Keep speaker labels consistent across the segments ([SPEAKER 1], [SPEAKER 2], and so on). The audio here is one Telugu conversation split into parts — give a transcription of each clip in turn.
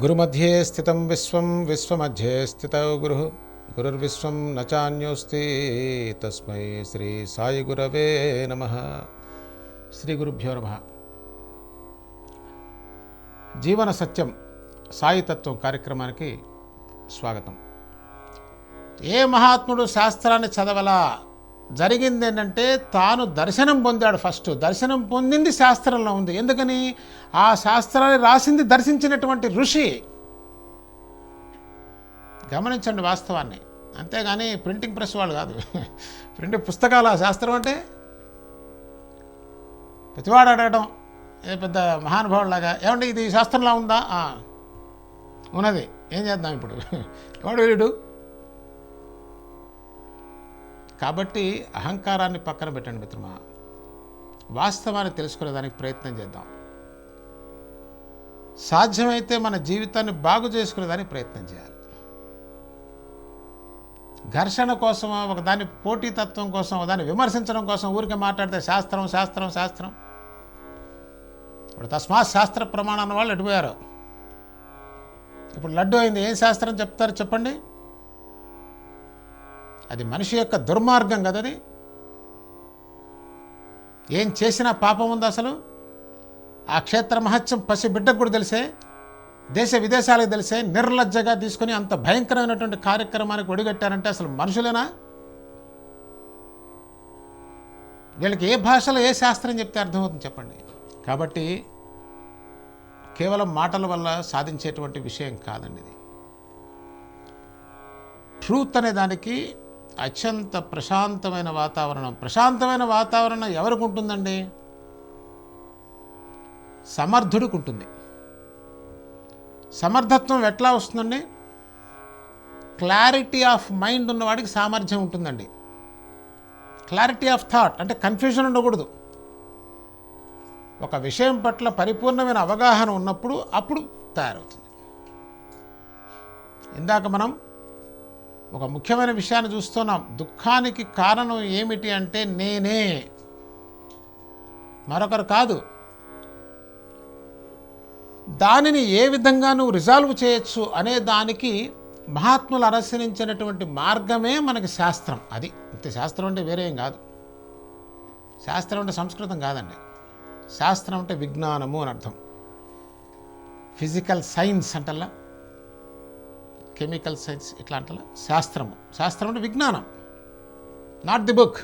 [SPEAKER 1] గురుమధ్యే స్థితం విశ్వం విశ్వమధ్యే స్థిత గురు. గురుర్విశ్వం నచాన్యోస్తి తస్మై శ్రీ సాయి గురవే నమ. శ్రీ గురుభ్యో నమ. జీవన సత్యం సాయితత్వం కార్యక్రమానికి స్వాగతం. ఏ మహాత్ముడు శాస్త్రాన్ని చదవలా? జరిగింది ఏంటంటే తాను దర్శనం పొందాడు ఫస్ట్. దర్శనం పొందింది శాస్త్రంలో ఉంది. ఎందుకని? ఆ శాస్త్రాన్ని రాసింది దర్శించినటువంటి ఋషి. గమనించండి వాస్తవాన్ని. అంతేగాని ప్రింటింగ్ ప్రెస్ వాళ్ళు కాదు. ప్రింట్ పుస్తకాల శాస్త్రం అంటే? ప్రతివాడు అడగడం ఏ పెద్ద మహానుభావులాగా ఏమంటే ఇది శాస్త్రంలో ఉందా? ఉన్నది. ఏం చేద్దాం ఇప్పుడు? ఎవడు వీడు? కాబట్టి అహంకారాన్ని పక్కన పెట్టండి మిత్రమా. వాస్తవాన్ని తెలుసుకునేదానికి ప్రయత్నం చేద్దాం. సాధ్యమైతే మన జీవితాన్ని బాగు చేసుకునేదానికి ప్రయత్నం చేయాలి. ఘర్షణ కోసం ఒక దాని పోటీతత్వం కోసం దాన్ని విమర్శించడం కోసం ఊరికే మాట్లాడితే శాస్త్రం శాస్త్రం శాస్త్రం. ఇప్పుడు తస్మాత్ శాస్త్ర ప్రమాణాన్ని వాళ్ళు ఎడిపోయారు ఇప్పుడు లడ్డు అయింది ఏం శాస్త్రం చెప్తారు చెప్పండి? అది మనిషి యొక్క దుర్మార్గం కదది ఏం చేసినా పాపం ఉంది అసలు? ఆ క్షేత్ర మహత్యం పసి బిడ్డకు కూడా తెలిసే? దేశ విదేశాలకు తెలిసే? నిర్లజ్జగా తీసుకుని అంత భయంకరమైనటువంటి కార్యక్రమానికి ఒడిగట్టారంటే అసలు మనుషులేనా? వీళ్ళకి ఏ భాషలో ఏ శాస్త్రం చెప్తే అర్థమవుతుంది చెప్పండి. కాబట్టి కేవలం మాటల వల్ల సాధించేటువంటి విషయం కాదండి ఇది. ట్రూత్ అనే దానికి అత్యంత ప్రశాంతమైన వాతావరణం. ప్రశాంతమైన వాతావరణం ఎవరికి ఉంటుందండి సమర్థుడికి ఉంటుంది సమర్థత్వం ఎట్లా వస్తుందండి? క్లారిటీ ఆఫ్ మైండ్ ఉన్నవాడికి సామర్థ్యం ఉంటుందండి. క్లారిటీ ఆఫ్ థాట్ అంటే కన్ఫ్యూజన్ ఉండకూడదు. ఒక విషయం పట్ల పరిపూర్ణమైన అవగాహన ఉన్నప్పుడు అప్పుడు తయారవుతుంది. ఇందాక మనం ఒక ముఖ్యమైన విషయాన్ని చూస్తున్నాం. దుఃఖానికి కారణం ఏమిటి అంటే నేనే. మరొకరు కాదు. దానిని ఏ విధంగా నువ్వు రిజాల్వ్ చేయొచ్చు అనే దానికి మహాత్ములు అనుసరించినటువంటి మార్గమే మనకి శాస్త్రం. అది ఇంత శాస్త్రం అంటే వేరేం కాదు. శాస్త్రం అంటే సంస్కృతం కాదండి. శాస్త్రం అంటే విజ్ఞానము అని అర్థం. ఫిజికల్ సైన్స్ అంటల్లా? కెమికల్ సైన్స్ ఇట్లాంటి శాస్త్రము. శాస్త్రం అంటే విజ్ఞానం. నాట్ ది బుక్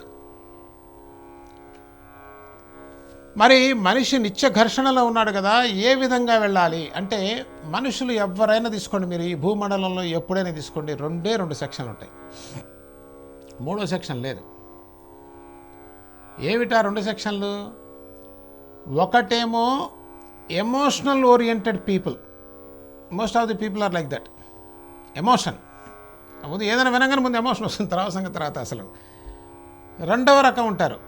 [SPEAKER 1] మరి మనిషి నిత్య ఘర్షణలో ఉన్నాడు కదా ఏ విధంగా వెళ్ళాలి? అంటే మనుషులు ఎవరైనా తీసుకోండి మీరు. ఈ భూమండలంలో ఎప్పుడైనా తీసుకోండి. రెండే రెండు సెక్షన్లు ఉంటాయి. మూడో సెక్షన్ లేదు. ఏమిటా రెండు సెక్షన్లు? ఒకటేమో emotional oriented people most of the people are like that emotion. ముందు ఏదైనా వినగానే ముందు ఎమోషన్ వస్తుంది తర్వాత సంగతి తర్వాత అసలు. రెండవ రకం ఉంటారు.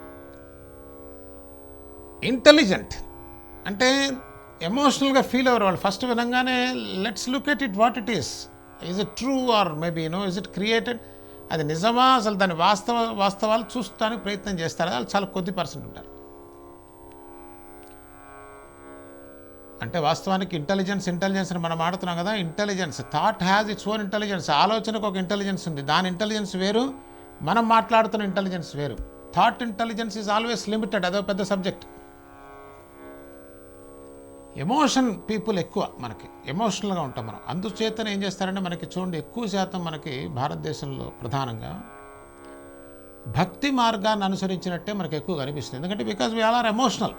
[SPEAKER 1] ఇంటెలిజెంట్. అంటే ఎమోషనల్గా ఫీల్ అవ్వరు వాళ్ళు. ఫస్ట్ వినంగానే let's look at it what it is. Is it true or maybe no is it created? అది నిజమా? అసలు దాని వాస్తవ వాస్తవాలు చూస్తానికి ప్రయత్నం చేస్తారు. వాళ్ళు చాలా కొద్ది పర్సెంట్ ఉంటారు. అంటే వాస్తవానికి ఇంటెలిజెన్స్ ఇంటెలిజెన్స్ అని మనం ఆడుతున్నాం కదా intelligence thought has its own intelligence ఆలోచనకు ఒక ఇంటెలిజెన్స్ ఉంది. దాని ఇంటెలిజెన్స్ వేరు మనం మాట్లాడుతున్న ఇంటెలిజెన్స్ వేరు. Thought intelligence is always limited అదో పెద్ద సబ్జెక్ట్ ఎమోషన్ పీపుల్ ఎక్కువ మనకి. ఎమోషనల్గా ఉంటాం మనం. అందుచేతనే ఏం చేస్తారంటే మనకి చూడండి ఎక్కువ శాతం మనకి భారతదేశంలో ప్రధానంగా భక్తి మార్గాన్ని అనుసరించినట్టే మనకు ఎక్కువ కనిపిస్తుంది ఎందుకంటే because we all are emotional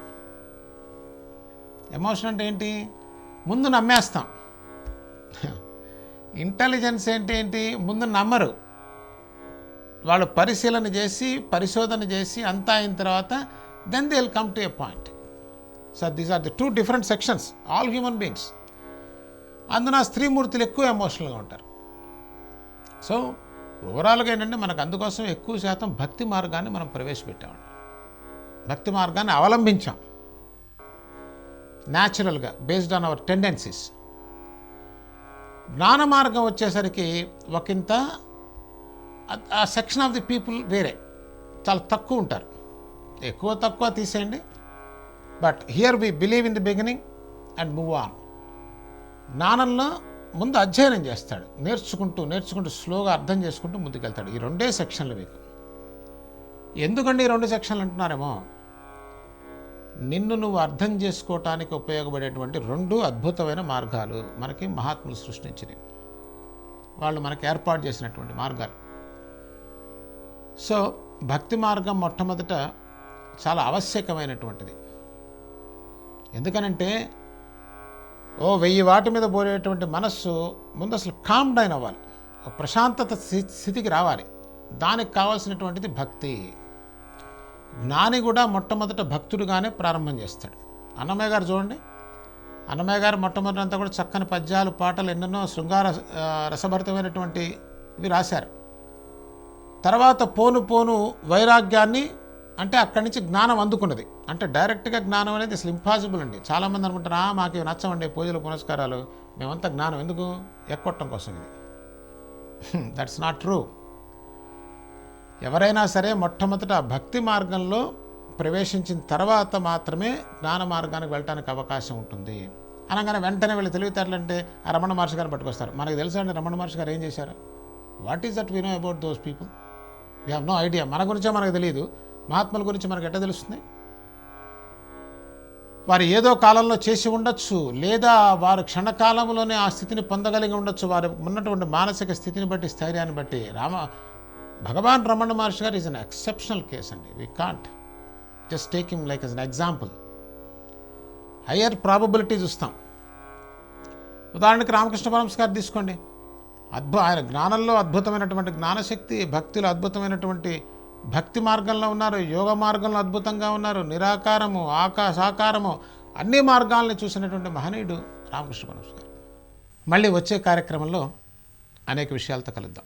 [SPEAKER 1] emotion అంటే ఏంటి? ముందు నమ్మేస్తాం. ఇంటెలిజెన్స్ ఏంటి ఏంటి? ముందు నమ్మరు. వాళ్ళు పరిశీలన చేసి పరిశోధన చేసి అంతా అయిన తర్వాత then they will come to a point so these are the two different sections all human beings అందున స్త్రీమూర్తులు ఎక్కువ ఎమోషనల్గా ఉంటారు. సో ఓవరాల్గా ఏంటంటే మనకు అందుకోసం ఎక్కువ శాతం భక్తి మార్గాన్ని మనం ప్రవేశపెట్టామండి భక్తి మార్గాన్ని అవలంబించాం. న్యాచురల్గా బేస్డ్ ఆన్ అవర్ టెండెన్సీస్ జ్ఞాన మార్గం వచ్చేసరికి ఒకంత ఆ సెక్షన్ ఆఫ్ ది పీపుల్ వేరే. చాలా తక్కువ ఉంటారు. ఎక్కువ తక్కువ తీసేయండి. But here we believe in the beginning and move on జ్ఞానంలో ముందు అధ్యయనం చేస్తాడు. నేర్చుకుంటూ నేర్చుకుంటూ స్లోగా అర్థం చేసుకుంటూ ముందుకెళ్తాడు. ఈ రెండే సెక్షన్లు మీకు. ఎందుకండి ఈ రెండు సెక్షన్లు అంటున్నారేమో? నిన్ను నువ్వు అర్థం చేసుకోవటానికి ఉపయోగపడేటువంటి రెండు అద్భుతమైన మార్గాలు మనకి మహాత్ములు సృష్టించినవి. వాళ్ళు మనకి ఏర్పాటు చేసినటువంటి మార్గాలు. సో భక్తి మార్గం మొట్టమొదట చాలా ఆవశ్యకమైనటువంటిది. ఎందుకనంటే ఓ వెయ్యి వాటి మీద పోయేటువంటి మనస్సు ముందు అసలు కామ్ డౌన్ అవ్వాలి. ప్రశాంతత స్థితికి రావాలి. దానికి కావాల్సినటువంటిది భక్తి. జ్ఞాని కూడా మొట్టమొదట భక్తుడుగానే ప్రారంభం చేస్తాడు. అన్నమయ్య గారు చూడండి. అన్నమయ్య గారు మొట్టమొదటంతా కూడా చక్కని పద్యాలు పాటలు ఎన్నెన్నో శృంగార రసభరితమైనటువంటి ఇవి రాశారు. తర్వాత పోను పోను వైరాగ్యాన్ని అంటే అక్కడి నుంచి జ్ఞానం అందుకున్నది. అంటే డైరెక్ట్గా జ్ఞానం అనేది అసలు ఇంపాసిబుల్ అండి. చాలామంది అనుకుంటారు మాకు ఇవి నచ్చవండి పూజలు పునస్కారాలు మేమంతా జ్ఞానం. ఎందుకు? ఎక్కొట్టడం కోసం ఇది. దట్స్ నాట్ ట్రూ ఎవరైనా సరే మొట్టమొదట భక్తి మార్గంలో ప్రవేశించిన తర్వాత మాత్రమే జ్ఞాన మార్గానికి వెళ్ళడానికి అవకాశం ఉంటుంది. అనగానే వెంటనే వీళ్ళు తెలివితేటలంటే ఆ రమణ మహర్షి గారిని పట్టుకొస్తారు. మనకు తెలుసా అండి రమణ మహర్షి గారు ఏం చేశారు? What is that we know about those people we have no idea మన గురించే మనకు తెలియదు మహాత్ముల గురించి మనకు ఎట్లా తెలుస్తుంది? వారు ఏదో కాలంలో చేసి ఉండొచ్చు లేదా వారు క్షణకాలంలోనే ఆ స్థితిని పొందగలిగి ఉండొచ్చు. వారు ఉన్నటువంటి మానసిక స్థితిని బట్టి స్థైర్యాన్ని బట్టి రామ భగవాన్ రమణ మహర్షి గారు ఈజ్ అన్ ఎక్సెప్షనల్ కేస్ అండి. We can't just take him like as an example higher probability చూస్తాం. ఉదాహరణకి రామకృష్ణ పరమస్ గారు తీసుకోండి. అద్భు ఆయన జ్ఞానంలో అద్భుతమైనటువంటి జ్ఞానశక్తి భక్తిలో అద్భుతమైనటువంటి భక్తి మార్గంలో ఉన్నారు యోగ మార్గంలో అద్భుతంగా ఉన్నారు నిరాకారము ఆకా సాకారము అన్ని మార్గాల్ని చూసినటువంటి మహనీయుడు రామకృష్ణ పరమస్ గారు. మళ్ళీ వచ్చే కార్యక్రమంలో అనేక విషయాలతో కలుద్దాం.